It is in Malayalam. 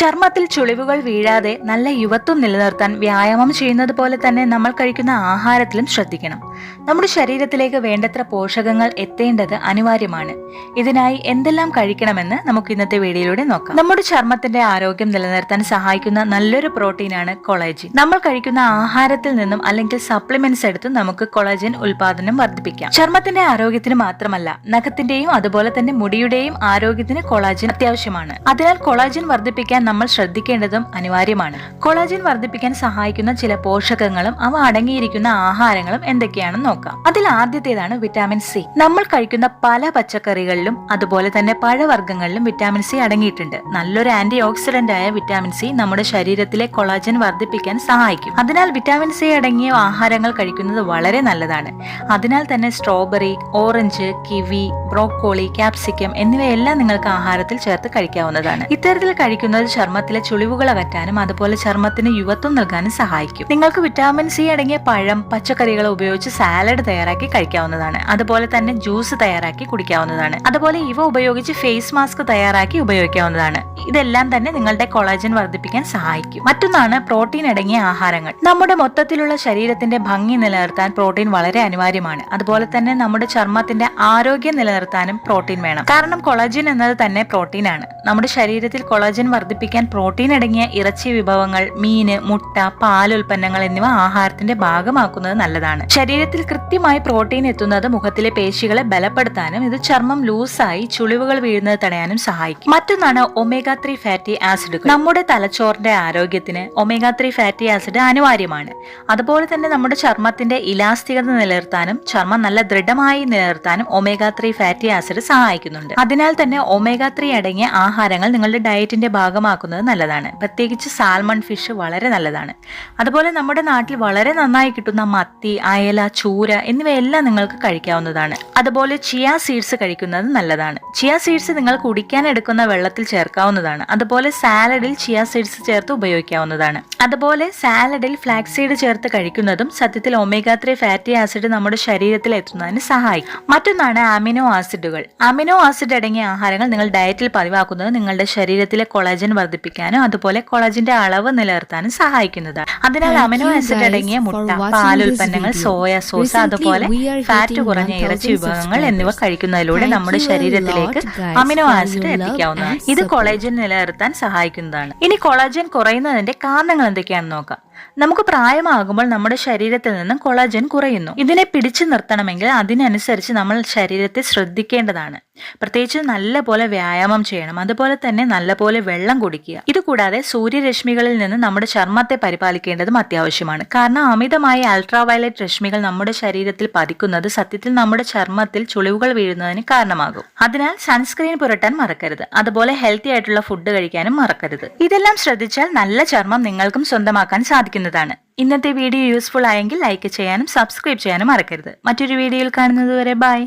ചർമ്മത്തിൽ ചുളിവുകൾ വീഴാതെ നല്ല യുവത്വം നിലനിർത്താൻ വ്യായാമം ചെയ്യുന്നത് പോലെ തന്നെ നമ്മൾ കഴിക്കുന്ന ആഹാരത്തിലും ശ്രദ്ധിക്കണം. നമ്മുടെ ശരീരത്തിലേക്ക് വേണ്ടത്ര പോഷകങ്ങൾ എത്തേണ്ടത് അനിവാര്യമാണ്. ഇതിനായി എന്തെല്ലാം കഴിക്കണമെന്ന് നമുക്ക് ഇന്നത്തെ വീഡിയോയിലൂടെ നോക്കാം. നമ്മുടെ ചർമ്മത്തിന്റെ ആരോഗ്യം നിലനിർത്താൻ സഹായിക്കുന്ന നല്ലൊരു പ്രോട്ടീനാണ് കൊളാജിൻ. നമ്മൾ കഴിക്കുന്ന ആഹാരത്തിൽ നിന്നും അല്ലെങ്കിൽ സപ്ലിമെന്റ്സ് എടുത്തും നമുക്ക് കൊളാജിൻ ഉൽപാദനം വർദ്ധിപ്പിക്കാം. ചർമ്മത്തിന്റെ ആരോഗ്യത്തിന് മാത്രമല്ല നഖത്തിന്റെയും അതുപോലെ തന്നെ മുടിയുടെയും ആരോഗ്യത്തിന് കൊളാജിൻ അത്യാവശ്യമാണ്. അതിനാൽ കൊളാജിൻ വർദ്ധിപ്പിക്കാൻ നമ്മൾ ശ്രദ്ധിക്കേണ്ടതും അനിവാര്യമാണ്. കൊളാജിൻ വർദ്ധിപ്പിക്കാൻ സഹായിക്കുന്ന ചില പോഷകങ്ങളും അവ അടങ്ങിയിരിക്കുന്ന ആഹാരങ്ങളും എന്തൊക്കെയാണെന്ന് നോക്കാം. അതിൽ ആദ്യത്തേതാണ് വിറ്റാമിൻ സി. നമ്മൾ കഴിക്കുന്ന പല പച്ചക്കറികളിലും അതുപോലെ തന്നെ പഴവർഗങ്ങളിലും വിറ്റാമിൻ സി അടങ്ങിയിട്ടുണ്ട്. നല്ലൊരു ആന്റി ഓക്സിഡന്റ് ആയ വിറ്റാമിൻ സി നമ്മുടെ ശരീരത്തിലെ കൊളാജൻ വർദ്ധിപ്പിക്കാൻ സഹായിക്കും. അതിനാൽ വിറ്റാമിൻ സി അടങ്ങിയ ആഹാരങ്ങൾ കഴിക്കുന്നത് വളരെ നല്ലതാണ്. അതിനാൽ തന്നെ strawberry orange kiwi broccoli capsicum എന്നിവയെല്ലാം നിങ്ങൾക്ക് ആഹാരത്തിൽ ചേർത്ത് കഴിക്കാവുന്നതാണ്. ഇത്തരത്തിൽ കഴിക്കുന്നത് ചർമ്മത്തിലെ ചുളിവുകൾ അകറ്റാനും അതുപോലെ ചർമ്മത്തിന് യുവത്വം നൽകാനും സഹായിക്കും. നിങ്ങൾക്ക് വിറ്റാമിൻ സി അടങ്ങിയ പഴം പച്ചക്കറികൾ ഉപയോഗിച്ച് സാലഡ് തയ്യാറാക്കി കഴിക്കാവുന്നതാണ്. അതുപോലെ തന്നെ ജ്യൂസ് തയ്യാറാക്കി കുടിക്കാവുന്നതാണ്. അതുപോലെ ഇവ ഉപയോഗിച്ച് ഫേസ് മാസ്ക് തയ്യാറാക്കി ഉപയോഗിക്കാവുന്നതാണ്. ഇതെല്ലാം തന്നെ നിങ്ങളുടെ കൊളാജൻ വർദ്ധിപ്പിക്കാൻ സഹായിക്കും. മറ്റൊന്നാണ് പ്രോട്ടീൻ അടങ്ങിയ ആഹാരങ്ങൾ. നമ്മുടെ മൊത്തത്തിലുള്ള ശരീരത്തിന്റെ ഭംഗി നിലനിർത്താൻ പ്രോട്ടീൻ വളരെ അനിവാര്യമാണ്. അതുപോലെ തന്നെ നമ്മുടെ ചർമ്മത്തിന്റെ ആരോഗ്യം നിലനിർത്താനും പ്രോട്ടീൻ വേണം. കാരണം കൊളാജൻ എന്നത് തന്നെ പ്രോട്ടീനാണ് നമ്മുടെ ശരീരത്തിൽ കൊളാജൻ വർദ്ധിപ്പിക്കാൻ പ്രോട്ടീൻ അടങ്ങിയ ഇറച്ചി വിഭവങ്ങൾ മീന് മുട്ട പാൽ ഉൽപ്പന്നങ്ങൾ എന്നിവ ആഹാരത്തിന്റെ ഭാഗമാക്കുന്നത് നല്ലതാണ്. ശരീരത്തിൽ കൃത്യമായി പ്രോട്ടീൻ എത്തുന്നത് മുഖത്തിലെ പേശികളെ ബലപ്പെടുത്താനും ഇത് ചർമ്മം ലൂസായി ചുളിവുകൾ വീഴുന്നത് തടയാനും സഹായിക്കും. മറ്റൊന്നാണ് ഒമേഗ ത്രീ ഫാറ്റി ആസിഡുകൾ നമ്മുടെ തലച്ചോറിന്റെ ആരോഗ്യത്തിന് ഒമേഗ ത്രീ ഫാറ്റി ആസിഡ് അനിവാര്യമാണ്. അതുപോലെ തന്നെ നമ്മുടെ ചർമ്മത്തിന്റെ ഇലാസ്തികത നിലനിർത്താനും ചർമ്മം നല്ല ദൃഢമായി നിലനിർത്താനും ഒമേഗ ത്രീ ഫാറ്റി ആസിഡ് സഹായിക്കുന്നുണ്ട്. അതിനാൽ തന്നെ ഒമേഗ ത്രീ അടങ്ങിയ ആഹാരങ്ങൾ നിങ്ങളുടെ ഡയറ്റിന്റെ ഭാഗമാക്കുന്നത് നല്ലതാണ്. പ്രത്യേകിച്ച് സാൽമൺ ഫിഷ് വളരെ നല്ലതാണ്. അതുപോലെ നമ്മുടെ നാട്ടിൽ വളരെ നന്നായി കിട്ടുന്ന മത്തി അയല ചൂര എന്നിവയെല്ലാം നിങ്ങൾക്ക് കഴിക്കാവുന്നതാണ്. അതുപോലെ ചിയ സീഡ്സ് കഴിക്കുന്നത് നല്ലതാണ്. ചിയ സീഡ്സ് നിങ്ങൾ കുടിക്കാൻ എടുക്കുന്ന വെള്ളത്തിൽ ചേർക്കാവുന്നതാണ്. അതുപോലെ സാലഡിൽ ചിയ സീഡ്സ് ചേർത്ത് ഉപയോഗിക്കാവുന്നതാണ്. അതുപോലെ സാലഡിൽ ഫ്ലാക്സ് സീഡ് ചേർത്ത് കഴിക്കുന്നതും സത്യത്തിൽ ഒമേഗ ത്രീ ഫാറ്റി ആസിഡ് നമ്മുടെ ശരീരത്തിൽ എത്തുന്നതിന് സഹായിക്കും. മറ്റൊന്നാണ് അമിനോ ആസിഡുകൾ അമിനോ ആസിഡ് അടങ്ങിയ ആഹാരങ്ങൾ നിങ്ങൾ ഡയറ്റിൽ പതിവാക്കുന്നത് നിങ്ങളുടെ ശരീരത്തിലെ കൊളജൻ വർദ്ധിപ്പിക്കാനും അതുപോലെ കൊളാജിന്റെ അളവ് നിലനിർത്താനും സഹായിക്കുന്നതാണ്. അതിനാൽ അമിനോ ആസിഡ് അടങ്ങിയ മുട്ട പാലുൽപ്പന്നങ്ങൾ. സോയ സോസ് അതുപോലെ ഫാറ്റ് കുറഞ്ഞ ഇറച്ചി 1000 വിഭവങ്ങൾ എന്നിവ കഴിക്കുന്നതിലൂടെ നമ്മുടെ ശരീരത്തിലേക്ക് അമിനോ ആസിഡ് എത്തിക്കാവുന്നതാണ്. ഇത് കൊളാജൻ നിലനിർത്താൻ സഹായിക്കുന്നതാണ്. ഇനി കൊളേജൻ കുറയുന്നതിന്റെ കാരണങ്ങൾ എന്തൊക്കെയാണെന്ന് നോക്കാം. നമുക്ക് പ്രായമാകുമ്പോൾ നമ്മുടെ ശരീരത്തിൽ നിന്നും കൊളാജൻ കുറയുന്നു. ഇതിനെ പിടിച്ചു നിർത്തണമെങ്കിൽ അതിനനുസരിച്ച് നമ്മൾ ശരീരത്തെ ശ്രദ്ധിക്കേണ്ടതാണ്. പ്രത്യേകിച്ച് നല്ലപോലെ വ്യായാമം ചെയ്യണം. അതുപോലെ തന്നെ നല്ലപോലെ വെള്ളം കുടിക്കുക. ഇതുകൂടാതെ സൂര്യരശ്മികളിൽ നിന്ന് നമ്മുടെ ചർമ്മത്തെ പരിപാലിക്കേണ്ടതും അത്യാവശ്യമാണ്. കാരണം അമിതമായ അൾട്രാവയലറ്റ് രശ്മികൾ നമ്മുടെ ശരീരത്തിൽ പതിക്കുന്നത് സത്യത്തിൽ നമ്മുടെ ചർമ്മത്തിൽ ചുളിവുകൾ വീഴുന്നതിന് കാരണമാകും. അതിനാൽ സൺസ്ക്രീൻ പുരട്ടാൻ മറക്കരുത്. അതുപോലെ ഹെൽത്തി ആയിട്ടുള്ള ഫുഡ് കഴിക്കാനും മറക്കരുത്. ഇതെല്ലാം ശ്രദ്ധിച്ചാൽ നല്ല ചർമ്മം നിങ്ങൾക്കും സ്വന്തമാക്കാൻ സാധിക്കുന്നതാണ് ഇന്നത്തെ വീഡിയോ യൂസ്ഫുൾ ആയെങ്കിൽ ലൈക്ക് ചെയ്യാനും സബ്സ്ക്രൈബ് ചെയ്യാനും മറക്കരുത്. മറ്റൊരു വീഡിയോയിൽ കാണുന്നതുവരെ ബൈ